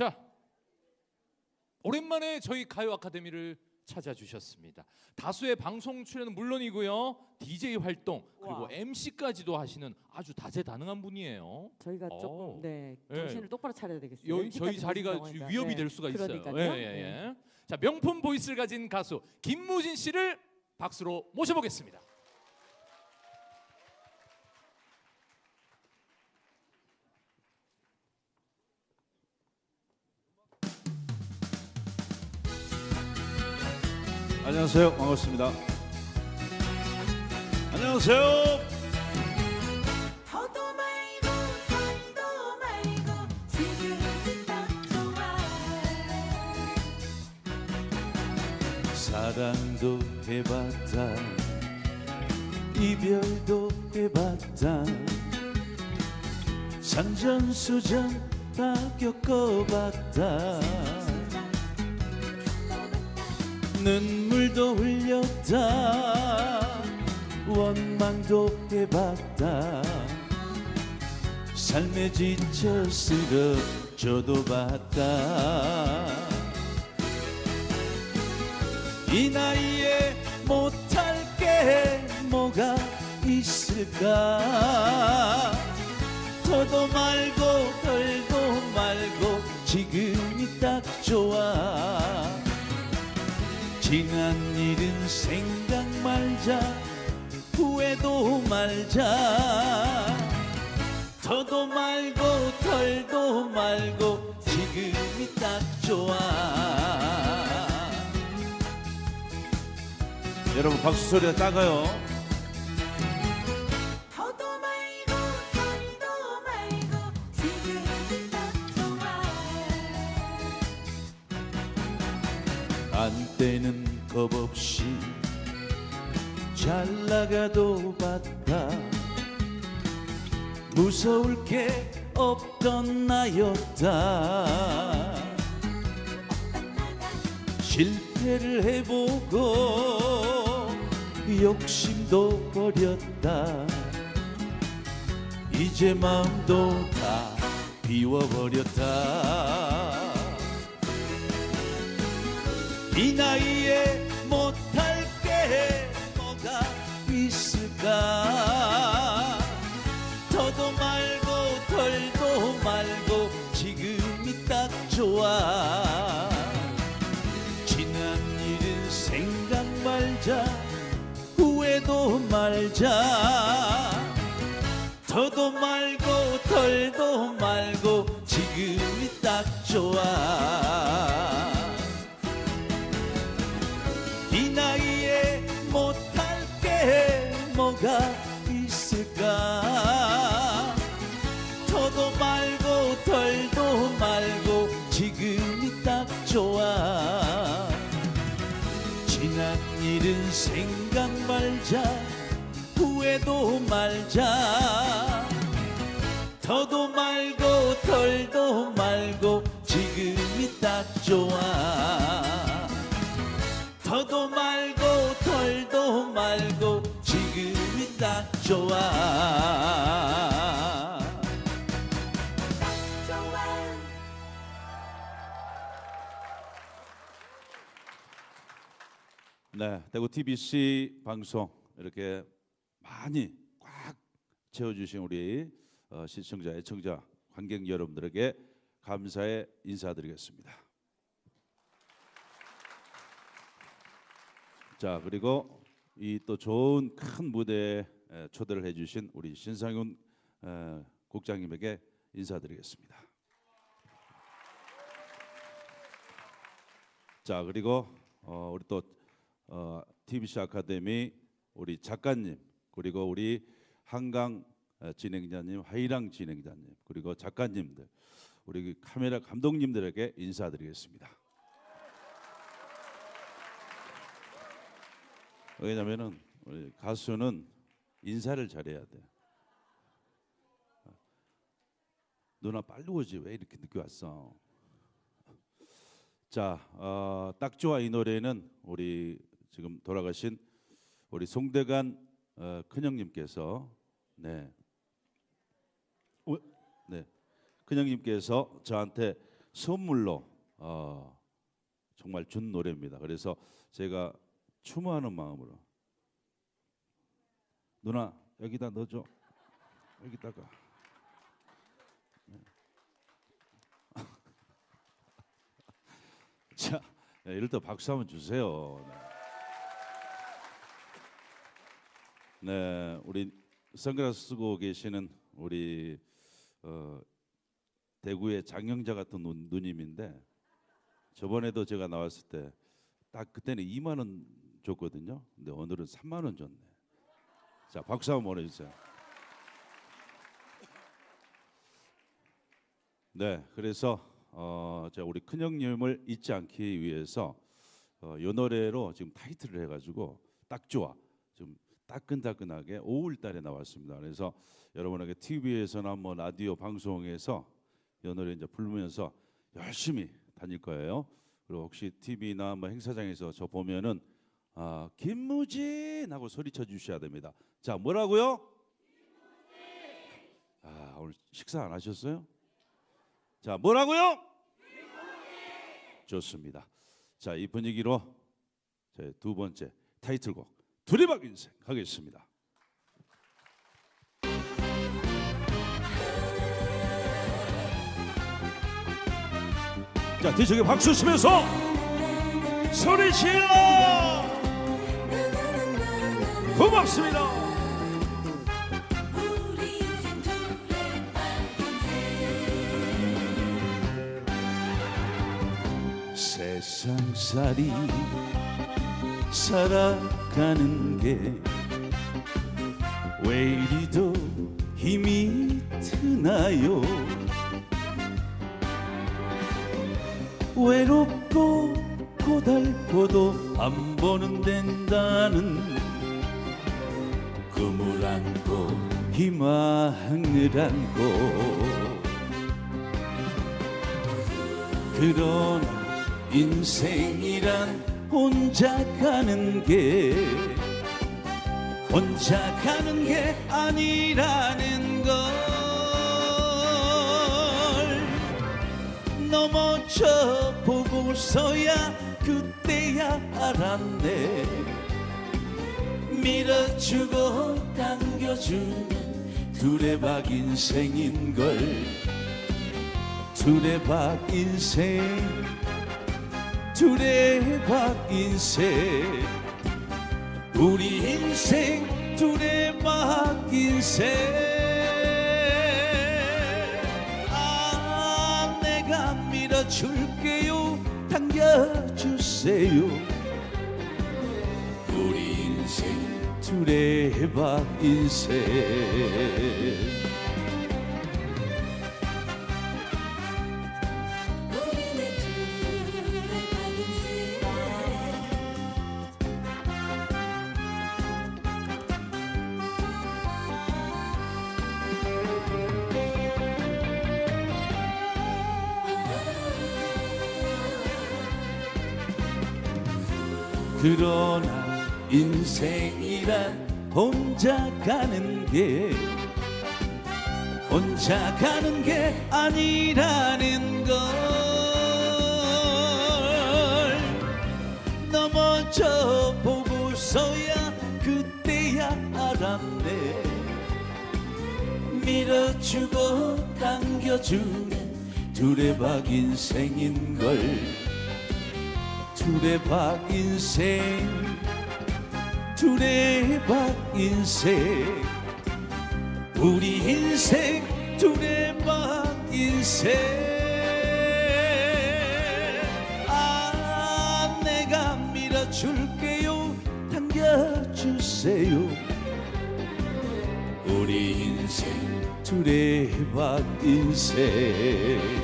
자, 오랜만에 저희 가요 아카데미를 찾아주셨습니다. 다수의 방송 출연은 물론이고요, DJ 활동 그리고 와. MC까지도 하시는 아주 다재다능한 분이에요. 저희가 어. 조금 네 예. 정신을 똑바로 차려야 되겠어요. 여, 저희 자리가. 위협이 네. 될 수가 있어요. 예, 예, 예. 네. 자, 명품 보이스를 가진 가수 김무진 씨를 박수로 모셔보겠습니다. 안녕하세요. 반갑습니다. 안녕하세요. 사랑도 해봤다. 이별도 해봤다. 산전수전 다 겪어봤다. 눈 물도 흘렸다. 원망도 해봤다. 삶에 지쳐 쓰러져도 봤다. 이 나이에 못할 게 뭐가 있을까 더도 말고 덜도 말고 지금이 딱 좋아 지난 일은 생각 말자 후회도 말자. 더도 말고 덜도 말고 지금이 딱 좋아. 여러분 박수 소리가 작아요 나가도 봤다. 무서울 게 없던 나였다. 실패를 해보고 욕심도 버렸다. 이제 마음도 다 비워버렸다. 이 나이에 말자 더도 말고 덜도 말고 지금이 딱 좋아 더도 말고 덜도 말고 지금이 딱 좋아. 더도 말고 덜도 말고 지금이 딱 좋아. 네, 대구 TBC 방송 이렇게 많이 꽉 채워주신 우리 어, 시청자, 애청자, 관객 여러분들에게 감사의 인사드리겠습니다. 자 그리고 이 또 좋은 큰 무대에 에, 초대를 해주신 우리 신상윤 에, 국장님에게 인사드리겠습니다. 자 그리고 어, 우리 또 어, TBC 아카데미 우리 작가님 그리고 우리 한강 어, 진행자님, 하이랑 진행자님 그리고 작가님들 우리 그 카메라 감독님들에게 인사드리겠습니다. 왜냐면은 우리 가수는 인사를 잘해야 돼. 누나 빨리 오지 왜 이렇게 늦게 왔어? 자, 어, 딱 좋아 이 노래는 우리 지금 돌아가신 우리 송대관 어, 큰형님께서 네, 오, 네, 큰형님께서 저한테 선물로 어, 정말 준 노래입니다. 그래서 제가 추모하는 마음으로 누나 여기다 넣어줘 여기다가 네. 자 네, 이럴 때 박수 한번 주세요. 네. 네, 우리 선글라스 쓰고 계시는 우리 어, 대구의 장영자 같은 누, 누님인데 저번에도 제가 나왔을 때 딱 그때는 2만 원 줬거든요. 근데 오늘은 3만 원 줬네. 자 박수 한번 보내주세요. 네, 그래서 어, 제가 우리 큰형님을 잊지 않기 위해서 어, 이 노래로 지금 타이틀을 해가지고 딱 좋아 좀 따끈따끈하게 5월 달에 나왔습니다. 그래서 여러분에게 TV에서나 뭐 라디오 방송에서 이 노래 이제 부르면서 열심히 다닐 거예요. 그리고 혹시 TV나 뭐 행사장에서 저 보면은 아, 김무진 하고 소리쳐 주셔야 됩니다. 자, 뭐라고요? 아, 오늘 식사 안 하셨어요? 자, 뭐라고요? 좋습니다. 자, 이 분위기로 제 두 번째 타이틀곡 두리박 인생 하겠습니다. 자, 뒤쪽에 박수 치면서 소리 질러 고맙습니다. 세상살이 살아가는 게 왜 이리도 힘이 드나요 외롭고 고달고도 한 번은 된다는 꿈을 안고 희망을 안고. 그런 인생이란 혼자 가는 게 혼자 가는 게 아니라는 걸 넘어져 보고서야 그때야 알았네. 밀어주고 당겨주는 두레박 인생인 걸. 두레박 인생 두레박 인생. 우리 인생 두레박 인생 줄게요. 당겨주세요. 우리 인생 두레박 인생 그러나 인생이란 혼자 가는 게 혼자 가는 게 아니라는 걸. 넘어져 보고서야 그때야 알았네. 밀어주고 당겨주는 두레박 인생인 걸 두레박 인생 두레박 인생. 우리 인생 두레박 인생. 아 내가 밀어줄게요. 당겨주세요. 우리 인생 두레박 인생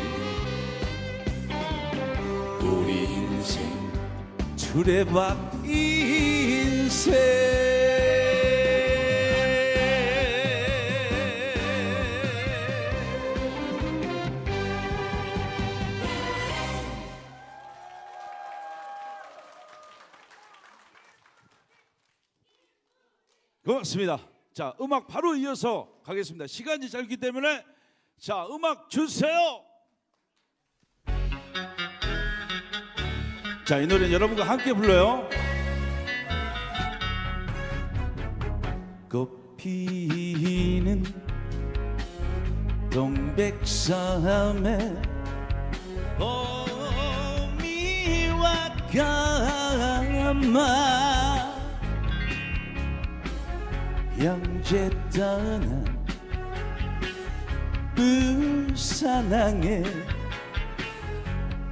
두레박 인생 고맙습니다. 자, 음악 바로 이어서 가겠습니다. 시간이 짧기 때문에 자, 음악 주세요. 자, 이 노래는 여러분과 함께 불러요. 꽃피는 동백섬에 오미와 가마 형제 떠난 부산항에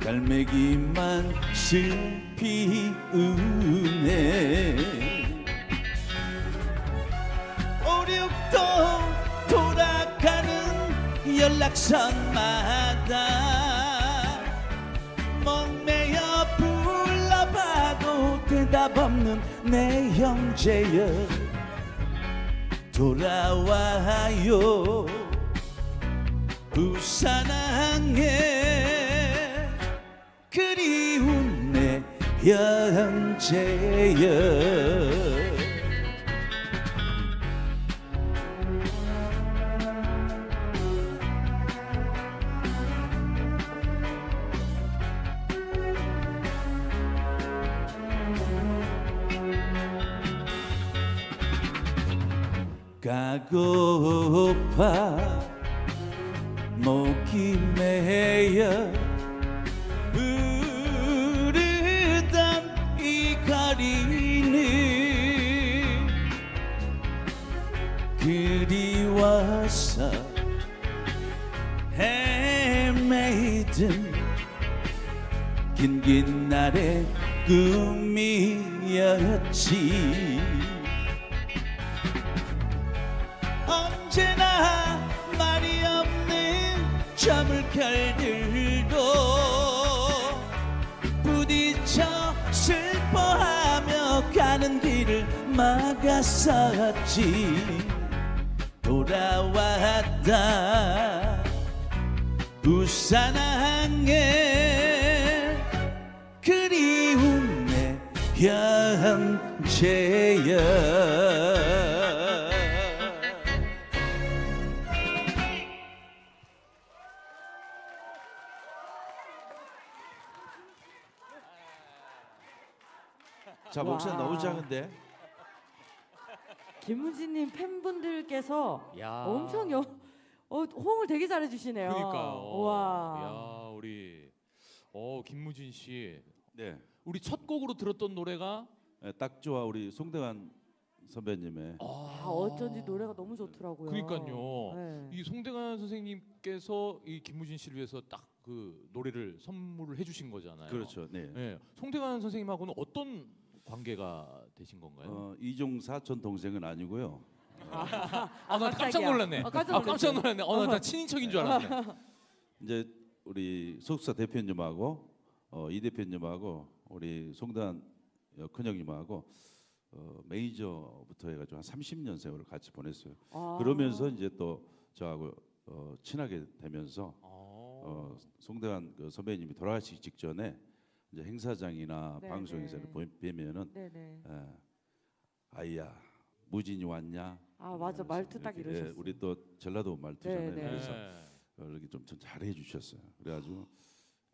갈매기만 슬피 우네 오륙도 돌아가는 연락선마다 목매여 불러봐도 대답 없는 내 형제여. 돌아와요. 부산항에 그리운 내 형제여. 가고파 목이 메여 긴긴 날의 꿈이었지. 언제나 말이 없는 저물결들도 부딪혀 슬퍼하며 가는 길을 막았었지. 돌아왔다. 부산항에 그리운 내 형제여 자 목소리 와. 너무 작은데 김문진님 팬분들께서 야. 엄청 여, 어, 호응을 되게 잘해주시네요. 그러니까요. 와. 야, 우리 어 김무진 씨, 네 우리 첫 곡으로 들었던 노래가 예, 딱 좋아 우리 송대관 선배님의 아, 어쩐지 노래가 너무 좋더라고요. 그러니까요. 네. 이 송대관 선생님께서 이 김무진 씨를 위해서 딱 그 노래를 선물을 해주신 거잖아요. 그렇죠 네 네, 송대관 선생님하고는 어떤 관계가 되신 건가요? 어, 이종 사촌 동생은 아니고요 아, 나 깜짝 깜짝이야. 놀랐네. 아, 깜짝 아, 깜짝. 놀랐네. 어, 나다 친인척인 줄 알았네. 이제 우리 소속사 대표님하고 어, 이 대표님하고 우리 송대관 어, 큰형님하고 어, 메이저부터 해가지고 한 30년 세월을 같이 보냈어요. 아. 그러면서 이제 또 저하고 어, 친하게 되면서 어. 어, 송대관 그 선배님이 돌아가시기 직전에 이제 행사장이나 네, 방송에서 네. 보- 뵈면은 네네. 에, 아이야 무진이 왔냐? 아 맞아 말투 딱 이렇게, 이러셨어요. 예, 우리 또 전라도 말투잖아요. 네, 네. 그래서 어, 이렇게 좀 잘해 주셨어요. 그래가지고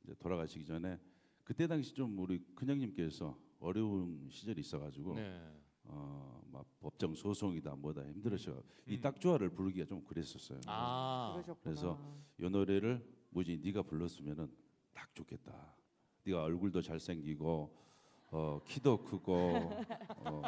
이제 돌아가시기 전에 그때 당시 좀 우리 큰형님께서 어려운 시절이 있어가지고 네. 어, 막 법정 소송이다 뭐다 힘들으셔. 음. 이 딱조화를 부르기가 좀 그랬었어요. 아, 그러셨구나. 그래서 이 노래를 무진이 네가 불렀으면은 딱 좋겠다. 네가 얼굴도 잘생기고 어, 키도 크고 어,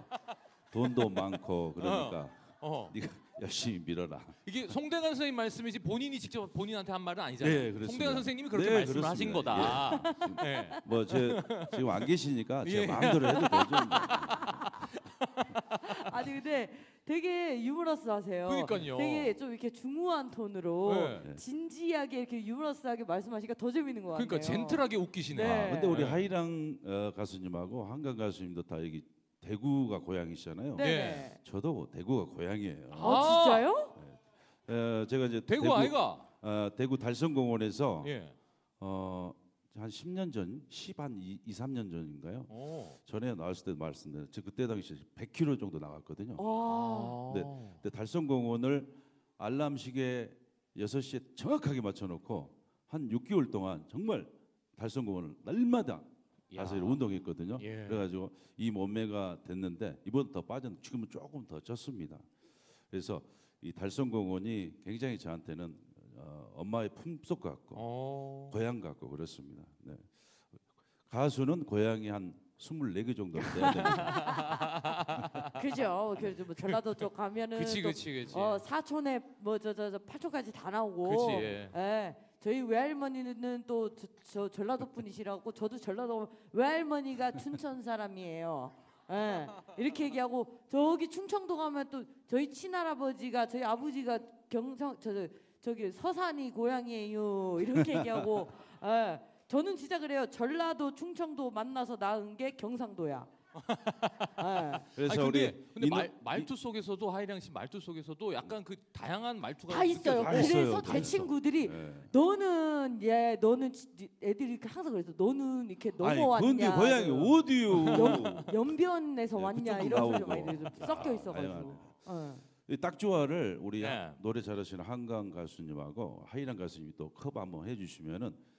돈도 많고 그러니까 어. 네가 열심히 밀어라. 이게 송대관 선생님 말씀이지 본인이 직접 본인한테 한 말은 아니잖아요. 네, 그렇습니다. 송대관 선생님이 그렇게 네, 말씀을 하신 그렇습니다. 거다. 네. 뭐 제 지금 안 계시니까 제 예. 마음대로 해도 되죠. 아니 근데 되게 유머러스하세요. 그러니까요. 되게 좀 이렇게 중후한 톤으로 네. 진지하게 이렇게 유머러스하게 말씀하시니까 더 재밌는 것 같아요. 그러니까 젠틀하게 웃기시네. 네. 근데 우리 네. 하이랑 어, 가수님하고 한강 가수님도 다 여기 대구가 고향이시잖아요. 네. 네. 저도 대구가 고향이에요. 아. 어 진짜요? 어, 제가 이제 대구, 아이가. 어, 대구 달성공원에서 예. 어, 한 10년 전, 10한 2, 2, 3년 전인가요? 오. 전에 나왔을 때 말씀드렸 저 그때 당시 100km 정도 나갔거든요. 와. 네. 근데 달성공원을 알람 시계 6시에 정확하게 맞춰 놓고 한 6개월 동안 정말 달성공원을 날마다 가서 야. 운동했거든요. 예. 그래가지고 이 몸매가 됐는데 이번 더 빠졌 지금은 조금 더 쪘습니다. 그래서 이 달성공원이 굉장히 저한테는 어, 엄마의 품속 같고 어. 고향 같고 그렇습니다. 네. 가수는 고향이 한 24개 정도 돼야 됩니다. 그죠. 그래서 뭐 전라도 쪽 가면은 그치 또 그치 그치. 어 사촌에 뭐 저 저저 팔촌까지 다 나오고. 그치. 예. 예. 저희 외할머니는 또저 전라도 분이시라고 저도 전라도 외할머니가 춘천 사람이에요. 예. 이렇게 얘기하고 저기 충청도 가면 또 저희 친할아버지가 저희 아버지가 경성 저, 저 저기 서산이 고향이에요. 이렇게 얘기하고 예. 저는 진짜 그래요. 전라도 충청도 만나서 낳은 게 경상도야. 예. 그래서 아니, 우리 근데, 근데 인호- 말, 말투 속에서도 하이랑 씨 말투 속에서도 약간 그 다양한 말투가 다 있어요. 다 그래서 있어요, 다제 있어. 친구들이 네. 너는 예 너는 지- 애들이 항상 그래서 너는 이렇게 넘어왔냐 근데 고향이 그 어디요? 연, 연변에서 네, 왔냐 그쪽도 이런 소리. 많이 들어서 섞여 아, 있어가지고. 어. 이 딱좋아를 우리 네. 노래 잘하시는 한강 가수님하고 하이랑 가수님이 또 커버 한번 해주시면은 참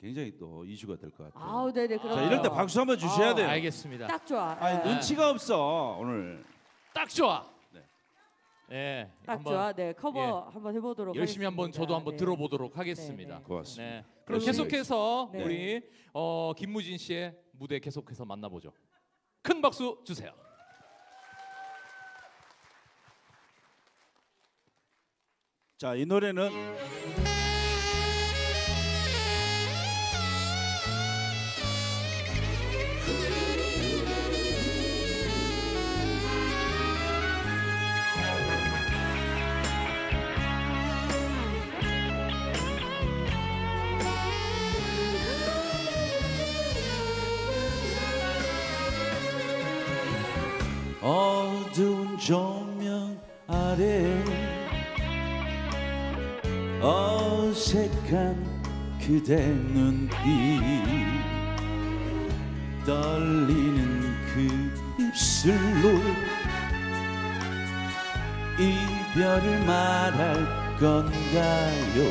굉장히 또 이슈가 될 것 같아요. 아우 네네 그럼 자 이럴 때 박수 한번 주셔야 아, 돼요. 알겠습니다. 딱, 딱 좋아 아니 예. 눈치가 없어 오늘. 좋아. 네. 예. 딱 한번 좋아 네 커버 예. 한번 해보도록 열심히 한번 하겠습니다. 저도 한번 네. 들어보도록 하겠습니다. 네, 네. 고맙습니다. 네. 그럼 열심히 계속해서 네. 우리 어, 김무진 씨의 무대 계속해서 만나보죠. 큰 박수 주세요. 자 이 노래는 어두운 조명 아래 어색한 그대 눈빛 떨리는 그 입술로 이별을 말할 건가요?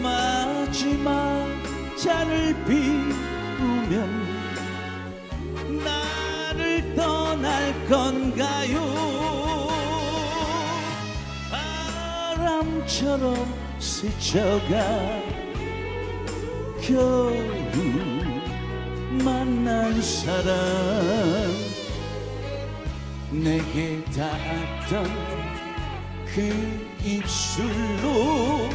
마지막 잔을 비우면 건가요? 바람처럼 스쳐가 겨우 만난 사람. 내게 닿았던 그 입술로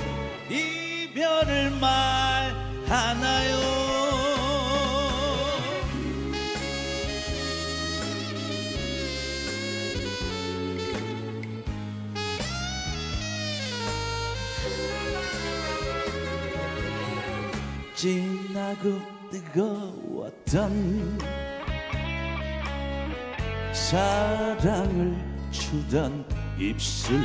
이별을 말하나요 진하고 뜨거웠던 사랑을 주던 입술.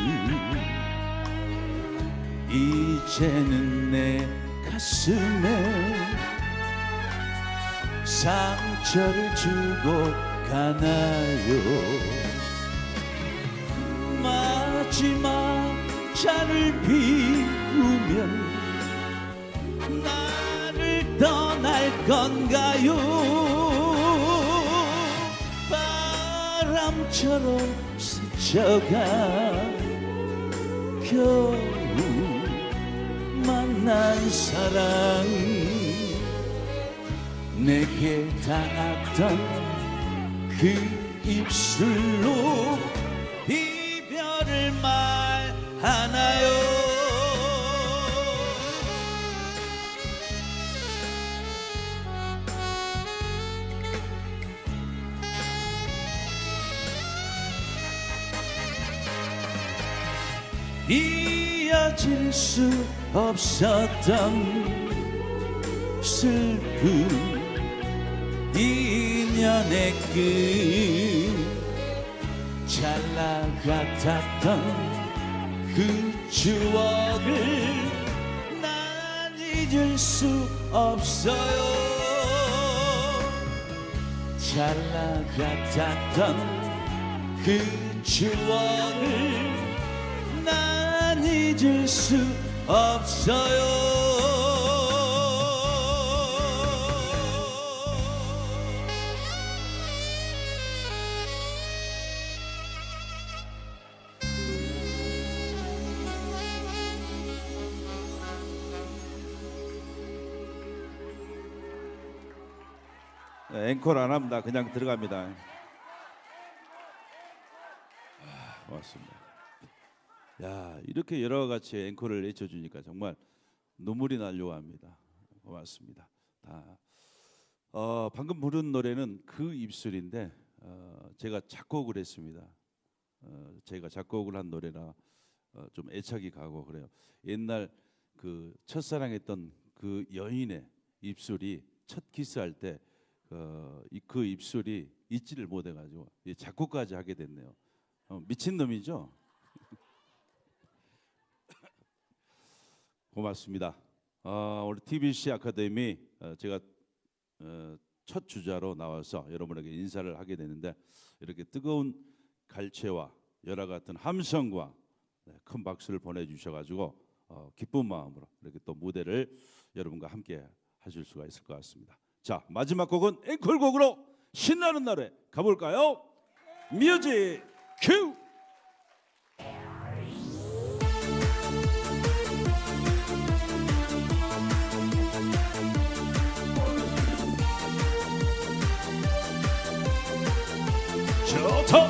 이제는 내 가슴에 상처를 주고 가나요? 마지막 잔을 비우면 건가요? 바람처럼 스쳐가 겨우 만난 사랑 내게 닿았던 그 입술로 이별을 말하나요 이어질 수 없었던 슬픈 인연의 끝잘 나같았던 그 추억을 난 잊을 수 없어요. 잘 나같았던 그 추억을 난 잊을 수 없어요 네, 앵콜 안 합니다. 그냥 들어갑니다. 아, 고맙습니다. 야 이렇게 여러 가지 앵콜을 외쳐주니까 정말 눈물이 나려고 합니다. 고맙습니다. 다 어, 방금 부른 노래는 그 입술인데 어, 제가 작곡을 했습니다. 어, 제가 작곡을 한 노래라 어, 좀 애착이 가고 그래요. 옛날 그 첫사랑했던 그 여인의 입술이 첫 키스할 때 어, 이- 그 입술이 잊지를 못해가지고 이 작곡까지 하게 됐네요. 어, 미친 놈이죠. 고맙습니다. 어, 우리 TBC 아카데미 어, 제가 어, 첫 주자로 나와서 여러분에게 인사를 하게 되는데 이렇게 뜨거운 갈채와 열화 같은 함성과 네, 큰 박수를 보내주셔가지고 어, 기쁜 마음으로 이렇게 또 무대를 여러분과 함께 하실 수가 있을 것 같습니다. 자 마지막 곡은 앵콜곡으로 신나는 노래 가볼까요? 뮤직 큐! 좋다.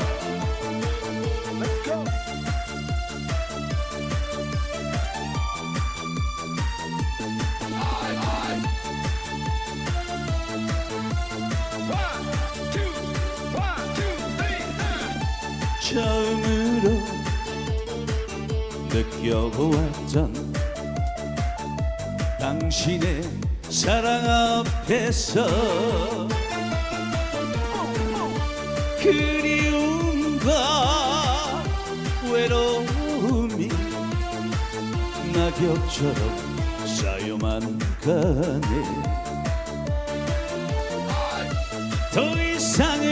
처음으로 느껴보았던 당신의 사랑 앞에서 그리움과 외로움이 낙엽처럼 쌓여만 가네. 더 이상은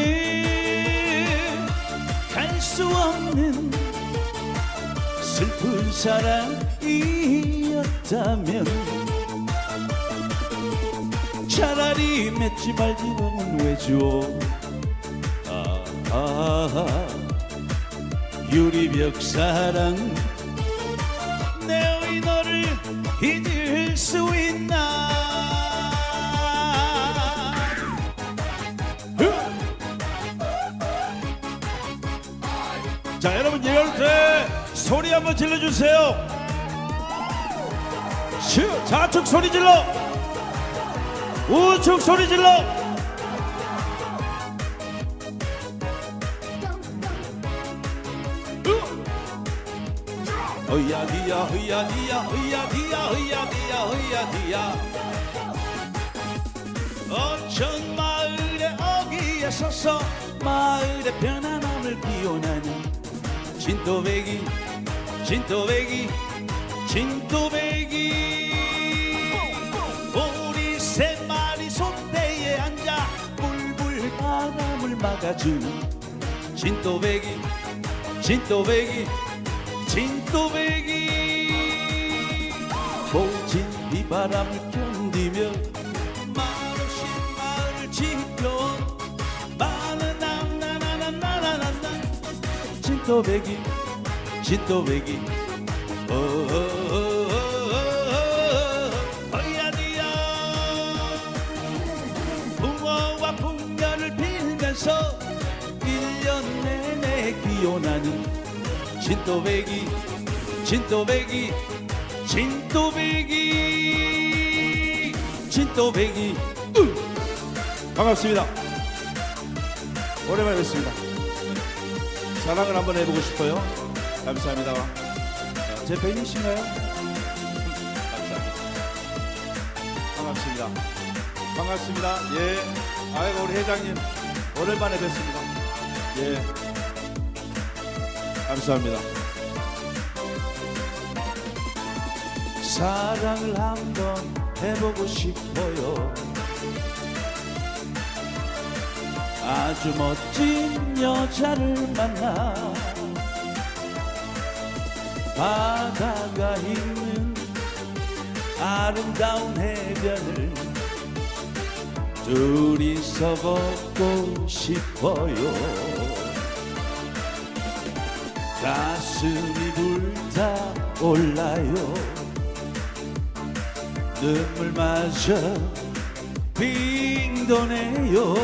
갈 수 없는 슬픈 사랑이었다면 차라리 맺지 말지는 왜 아, 유리벽 사랑 내 의도를 잊을 수 있나? 자 여러분 이럴 때 소리 한번 질러주세요. 슈 좌측 소리 질러. 우측 소리 질러 으야디야 으야디야 으야디야 으야디야 으야디야 어천 마을의 어귀에 서서 마을의 편안함을 기원하는 진또배기 진또배기 진또배기 우리 세 마리 손대에 앉아 불불 바람을 막아주는 진또배기 진또배기 진또배기 모진 비바람을 견디며 말없이 마을을 지켜 많은 남나나나나나나 진또배기 진또배기 어야디야. 붕어와 풍년을 빌면서 진또배기 진또배기 진또배기 진또배기. 으! 반갑습니다. 오랜만에 뵙습니다. 사랑을 한번 해보고 싶어요. 감사합니다. 자, 제 팬이신가요? 감사합니다. 반갑습니다. 반갑습니다. 예. 아이고 우리 회장님. 오랜만에 뵙습니다. 예 감사합니다. 사랑을 한번 해보고 싶어요. 아주 멋진 여자를 만나 바다가 있는 아름다운 해변을 둘이서 걷고 싶어요. 가슴이 불타올라요. 눈물 마저 빙 도네요.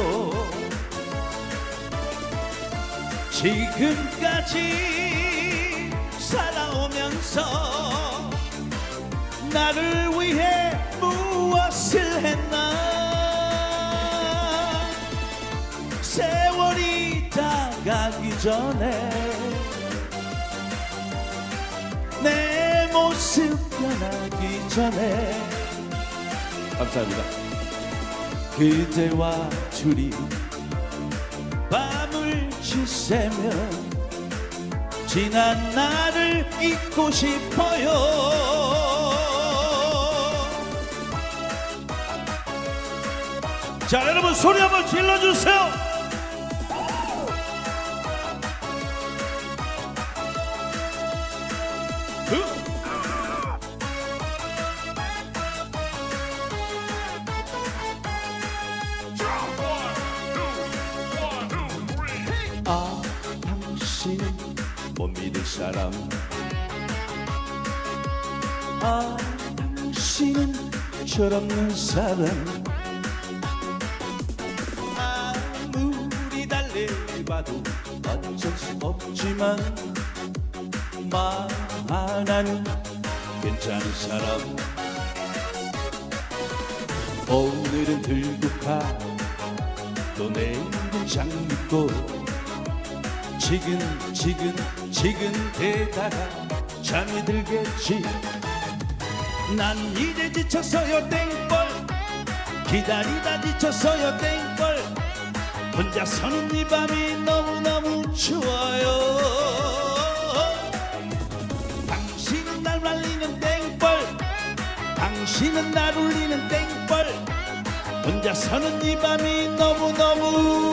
지금까지 살아오면서 나를 위해 무엇을 했나? 세월이 다가기 전에 모습 변하기 전에. 감사합니다. 그대와 둘이 밤을 지새며 지난 날을 잊고 싶어요. 자 여러분 소리 한번 질러주세요 철없는 사람. 아무리 달래봐도 어쩔 수 없지만 만한 괜찮은 사람. 오늘은 들고 가또 내일은 장밌고 지금 지금 지금 대다가 잠이 들겠지 난 이제 지쳤어요 땡벌 기다리다 지쳤어요 땡벌 혼자 서는 이 밤이 너무너무 추워요. 당신은 날 말리는 땡벌 당신은 날 울리는 땡벌 혼자 서는 이 밤이 너무너무